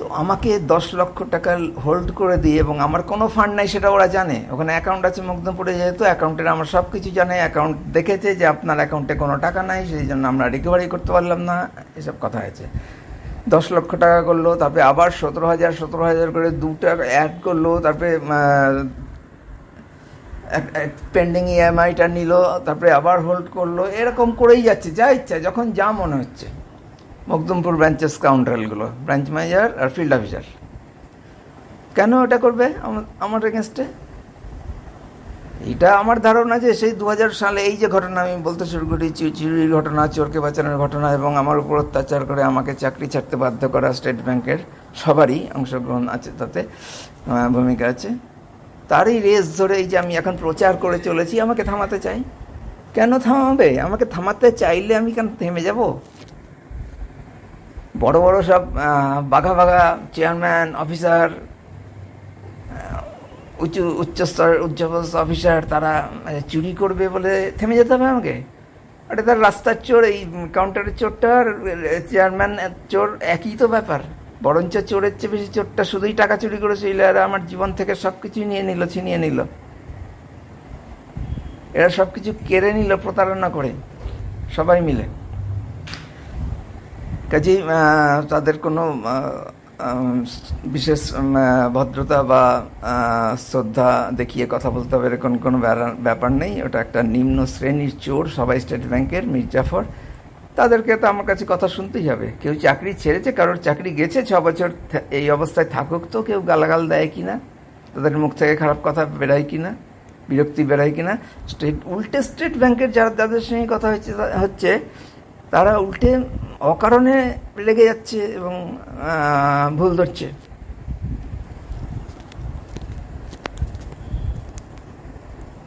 তো আমাকে দশ লক্ষ টাকা হোল্ড করে দিয়ে এবং আমার কোনো ফান্ড নাই সেটা ওরা জানে। ওখানে অ্যাকাউন্ট আছে মুগ্ধপুরে যেহেতু অ্যাকাউন্টের আমার সব কিছু জানে অ্যাকাউন্ট দেখেছে যে আপনার অ্যাকাউন্টে কোনো টাকা নাই, সেই জন্য আমরা রিকভারি করতে পারলাম না, এসব কথা হয়েছে দশ লক্ষ টাকা করল, তারপরে আবার সতেরো হাজার সতেরো হাজার করে দু টাকা অ্যাড করল, তারপরে পেন্ডিং ইএমআইটা নিল, তারপরে আবার হোল্ড করল, এরকম করেই যাচ্ছে, যা ইচ্ছা, যখন যা মনে হচ্ছে। মকদুমপুর ব্রাঞ্চের স্কাউন্ডারগুলো ব্রাঞ্চ ম্যানেজার আর ফিল্ড অফিসার কেন এটা করবে আমার- এগেনস্টে এটা আমার ধারণা যে সেই দু হাজার সালে এই যে ঘটনা আমি বলতে শুরু করি চুরির ঘটনা, চোরকে বাঁচানোর ঘটনা এবং আমার উপর অত্যাচার করে আমাকে চাকরি ছাড়তে বাধ্য করা স্টেট ব্যাংকের সবারই অংশগ্রহণ আছে তাতে ভূমিকা আছে। তারই রেস ধরে এই যে আমি এখন প্রচার করে চলেছি, আমাকে থামাতে চাই। কেন থামাবে? আমাকে থামাতে চাইলে আমি কেন থেমে যাব? বড় বড় সব বাঘা বাঘা চেয়ারম্যান, অফিসার উঁচু উচ্চস্তর, উচ্চপদস্থ অফিসার, তারা চুরি করবে বলে থেমে যেতে হবে আমাকে? আরে তার রাস্তার চোর, এই কাউন্টারের চোরটা আর চেয়ারম্যান চোর একই তো ব্যাপার। বরঞ্চ চোরের চেয়ে বেশি চোরটা শুধুই টাকা চুরি করেছিল আর আমার জীবন থেকে সব কিছুই নিয়ে নিল, ছিনিয়ে নিল। এরা সব কিছু কেড়ে নিল, প্রতারণা করে, সবাই মিলে। কাজেই তাদের কোনো বিশেষ ভদ্রতা বা শ্রদ্ধা দেখিয়ে কথা বলতে হবে এরকম কোনো ব্যাপার নেই। ওটা একটা নিম্ন শ্রেণির চোর সবাই স্টেট ব্যাংকের, মির্জাফর। তাদেরকে তো আমার কাছে কথা শুনতেই হবে। কেউ চাকরি ছেড়েছে, কারোর চাকরি গেছে, ছ বছর এই অবস্থায় থাকুক তো, কেউ গালাগাল দেয় কি না তাদের মুখ থেকে খারাপ কথা বেরায় কিনা? বিরক্তি বেরায় কিনা? স্টেট, উল্টে স্টেট ব্যাংকের যারা, যাদের সঙ্গে কথা হচ্ছে হচ্ছে, তারা উল্টে অকারণে লেগে যাচ্ছে এবং ভুল ধরছে।